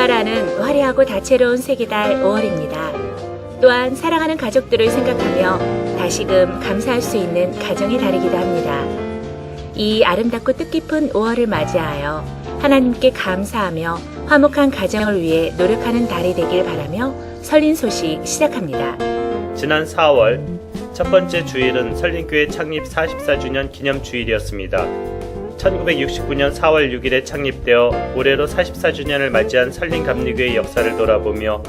분발하는 화려하고 다채로운 색이달 5월입니다. 또한 사랑하는 가족들을 생각하며 다시금 감사할 수 있는 가정의 달이기도 합니다. 이 아름답고 뜻깊은 5월을 맞이하여 하나님께 감사하며 화목한 가정을 위해 노력하는 달이 되길 바라며 설린 소식 시작합니다. 지난 4월 첫 번째 주일은 설린교회 창립 44주년 기념 주일이었습니다. 1969년 4월 6일에 창립되어 올해로 44주년을 맞이한 설린감리교회 역사를 돌아보며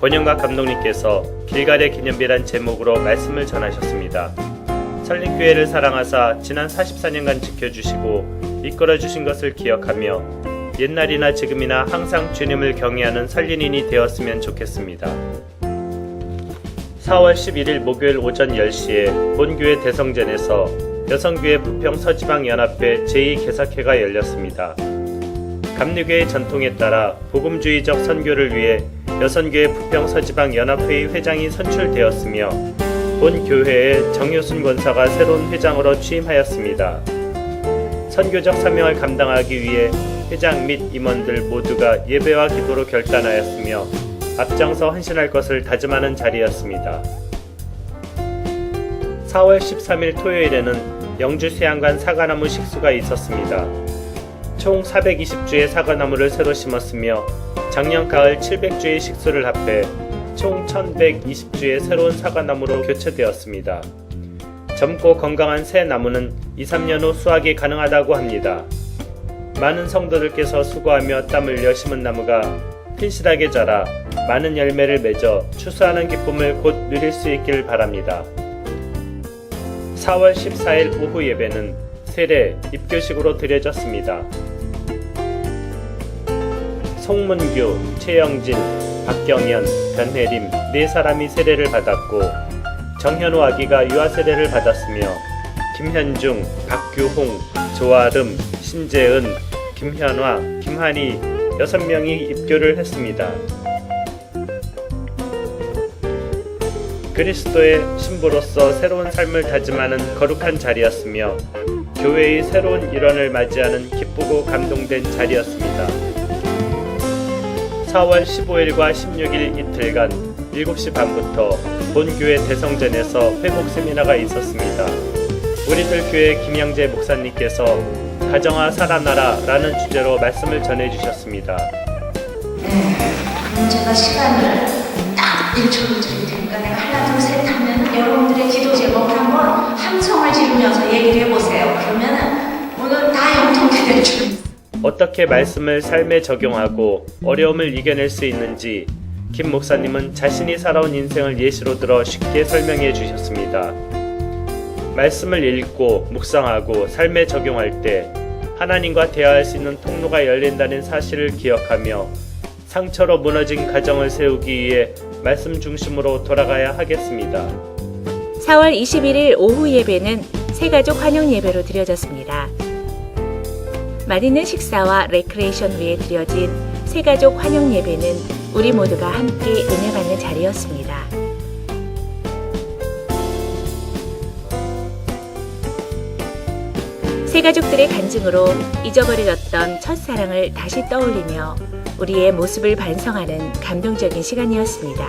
권영각 감독님께서 길갈의 기념비란 제목으로 말씀을 전하셨습니다. 설린교회를 사랑하사 지난 44년간 지켜주시고 이끌어주신 것을 기억하며 옛날이나 지금이나 항상 주님을 경외하는 설린인이 되었으면 좋겠습니다. 4월 11일 목요일 오전 10시에 본교회 대성전에서 여성교회 부평 서지방연합회 제2개사회가 열렸습니다. 감리교의 전통에 따라 복음주의적 선교를 위해 여성교회 부평 서지방연합회의 회장이 선출되었으며 본 교회의 정효순 권사가 새로운 회장으로 취임하였습니다. 선교적 사명을 감당하기 위해 회장 및 임원들 모두가 예배와 기도로 결단하였으며 앞장서 헌신할 것을 다짐하는 자리였습니다. 4월 13일 토요일에는 영주 세안관 사과나무 식수가 있었습니다. 총 420주의 사과나무를 새로 심었으며 작년 가을 700주의 식수를 합해 총 1120주의 새로운 사과나무로 교체되었습니다. 젊고 건강한 새 나무는 2, 3년 후 수확이 가능하다고 합니다. 많은 성도들께서 수고하며 땀 흘려 심은 나무가 튼실하게 자라 많은 열매를 맺어 추수하는 기쁨을 곧 누릴 수 있길 바랍니다. 4월 14일 오후 예배는 세례, 입교식으로 드려졌습니다. 송문규, 최영진, 박경현, 변혜림 네 사람이 세례를 받았고 정현우 아기가 유아 세례를 받았으며 김현중, 박규홍, 조아름, 신재은, 김현화, 김한희 여섯 명이 입교를 했습니다. 그리스도의 신부로서 새로운 삶을 다짐하는 거룩한 자리였으며 교회의 새로운 일원을 맞이하는 기쁘고 감동된 자리였습니다. 4월 15일과 16일 이틀간 7시 반부터 본교회 대성전에서 회복 세미나가 있었습니다. 우리들 교회 김영재 목사님께서 가정아 살아나라 라는 주제로 말씀을 전해주셨습니다. 그럼 제가 시간을 딱 1초를 드릴 테니까 내가 하나 둘 셋 하면 여러분들의 기도 제목을 한번 함성을 지르면서 얘기를 해보세요. 그러면은 오늘 다 영통케 될 줄. 믿습니다. 어떻게 말씀을 삶에 적용하고 어려움을 이겨낼 수 있는지 김 목사님은 자신이 살아온 인생을 예시로 들어 쉽게 설명해 주셨습니다. 말씀을 읽고 묵상하고 삶에 적용할 때 하나님과 대화할 수 있는 통로가 열린다는 사실을 기억하며 상처로 무너진 가정을 세우기 위해 말씀 중심으로 돌아가야 하겠습니다. 4월 21일 오후 예배는 새가족 환영 예배로 드려졌습니다. 맛있는 식사와 레크레이션 후에 드려진 새가족 환영 예배는 우리 모두가 함께 은혜 받는 자리였습니다. 새가족들의 간증으로 잊어버려졌던 첫사랑을 다시 떠올리며 우리의 모습을 반성하는 감동적인 시간이었습니다.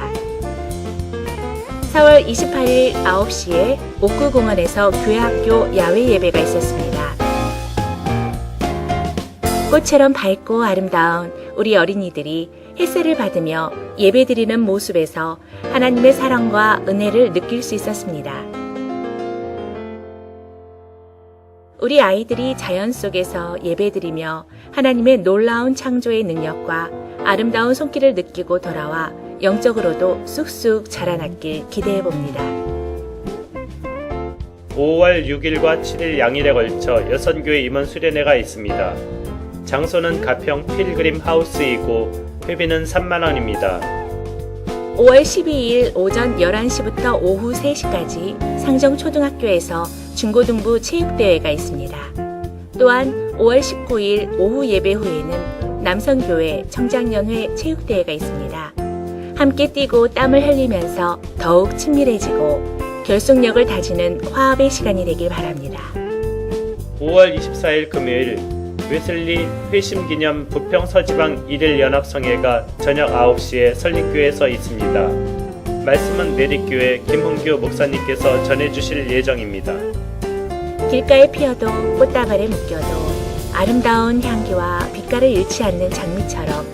4월 28일 9시에 옥구공원에서 교회학교 야외 예배가 있었습니다. 꽃처럼 밝고 아름다운 우리 어린이들이 햇살을 받으며 예배드리는 모습에서 하나님의 사랑과 은혜를 느낄 수 있었습니다. 우리 아이들이 자연 속에서 예배드리며 하나님의 놀라운 창조의 능력과 아름다운 손길을 느끼고 돌아와 영적으로도 쑥쑥 자라났길 기대해 봅니다. 5월 6일과 7일 양일에 걸쳐 여선교회 임원 수련회가 있습니다. 장소는 가평 필그림 하우스이고 회비는 3만 원입니다. 5월 12일 오전 11시부터 오후 3시까지 상정초등학교에서 중고등부 체육대회가 있습니다. 또한 5월 19일 오후 예배 후에는 남성교회 청장년회 체육대회가 있습니다. 함께 뛰고 땀을 흘리면서 더욱 친밀해지고 결속력을 다지는 화합의 시간이 되길 바랍니다. 5월 24일 금요일 웨슬리 회심 기념 부평 서지방 1일 연합성회가 저녁 9시에 설립교회에서 있습니다. 말씀은 내리교회 김홍규 목사님께서 전해주실 예정입니다. 길가에 피어도 꽃다발에 묶여도 아름다운 향기와 빛깔을 잃지 않는 장미처럼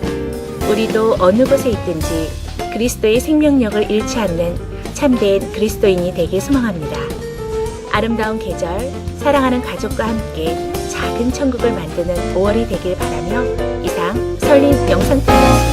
우리도 어느 곳에 있든지 그리스도의 생명력을 잃지 않는 참된 그리스도인이 되길 소망합니다. 아름다운 계절, 사랑하는 가족과 함께 작은 천국을 만드는 5월이 되길 바라며 이상 설린 영상편이었습니다.